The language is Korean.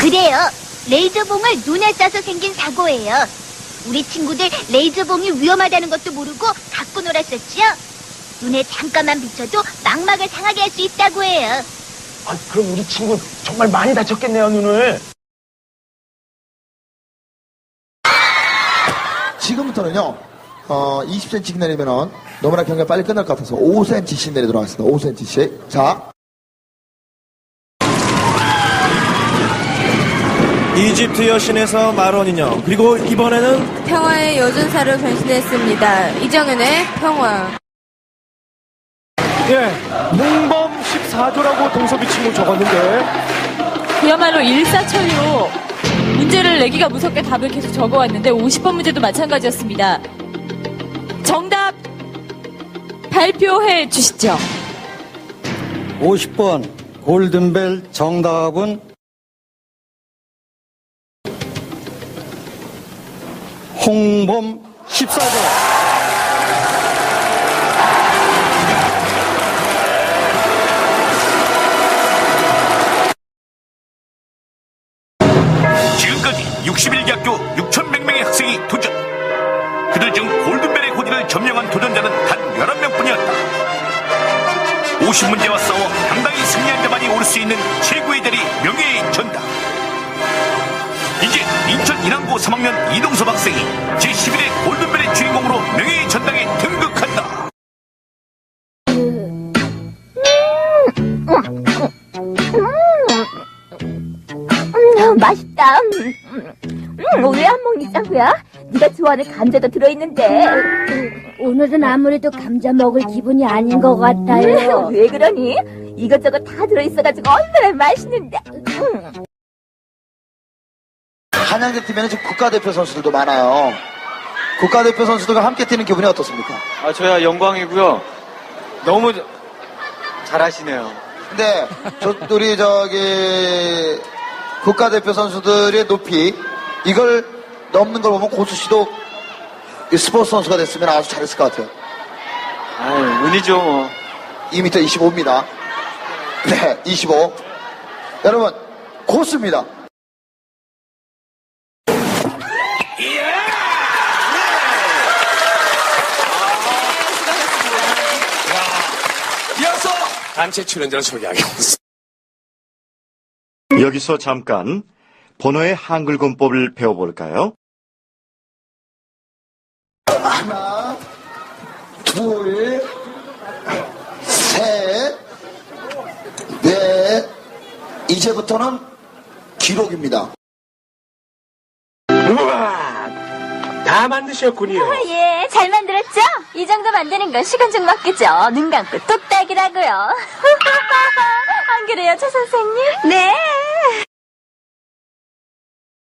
그래요. 레이저봉을 눈에 쏴서 생긴 사고예요. 우리 친구들 레이저봉이 위험하다는 것도 모르고 갖고 놀았었죠. 눈에 잠깐만 비춰도 망막을 상하게 할 수 있다고 해요. 아, 그럼 우리 친구 정말 많이 다쳤겠네요, 눈을. 지금부터는요, 어, 20cm씩 내리면은 너무나 경기가 빨리 끝날 것 같아서 5cm씩 내리도록 하겠습니다. 5cm씩. 자, 이집트 여신에서 마론 인형 그리고 이번에는 평화의 여전사로 변신했습니다. 이정은의 평화. 예, 몽범 14조라고 동서비 친구 적었는데, 그야말로 일사천리로 문제를 내기가 무섭게 답을 계속 적어왔는데 50번 문제도 마찬가지였습니다. 정답 발표해 주시죠. 50번 골든벨 정답은 홍범 14조. 지금까지 61개 학교 6,100명의 학생이 도전. 그들 중 골든벨의 고지를 점령한 도전자는 단 11명뿐이었다. 50문제와 싸워 당당히 승리한 자만이 오를 수 있는 최고의 자리 명예의 전당. 인왕고 3학년 이동섭 학생이 제11회 골든벨의 주인공으로 명예의 전당에 등극한다. 음, 맛있다. 음, 왜안 먹니, 짱구야? 네가 좋아하는 감자도 들어있는데. 오늘은 아무래도 감자 먹을 기분이 아닌 것 같아요. 왜 그러니? 이것저것 다 들어있어가지고 얼마나 맛있는데. 음. 한양대 팀에는 지금 국가대표 선수들도 많아요. 국가대표 선수들과 함께 뛰는 기분이 어떻습니까? 아, 저야 영광이고요. 너무 저- 잘하시네요. 근데, 저, 우리 저기, 국가대표 선수들의 높이, 이걸 넘는 걸 보면 고수 씨도 이 스포츠 선수가 됐으면 아주 잘했을 것 같아요. 아, 운이죠, 뭐. 2m 25입니다. 네, 25. 여러분, 고수입니다. 이어서 단체 출연자를 소개하겠습니다. 여기서 잠깐 번호의 한글 문법을 배워볼까요? 하나, 둘, 셋, 넷. 이제부터는 기록입니다. 우와, 다 만드셨군요. 예, 잘 만들었죠? 이 정도 만드는 건 시간 좀 맞겠죠? 눈 감고 뚝딱이라고요. 안 그래요, 차 선생님? 네.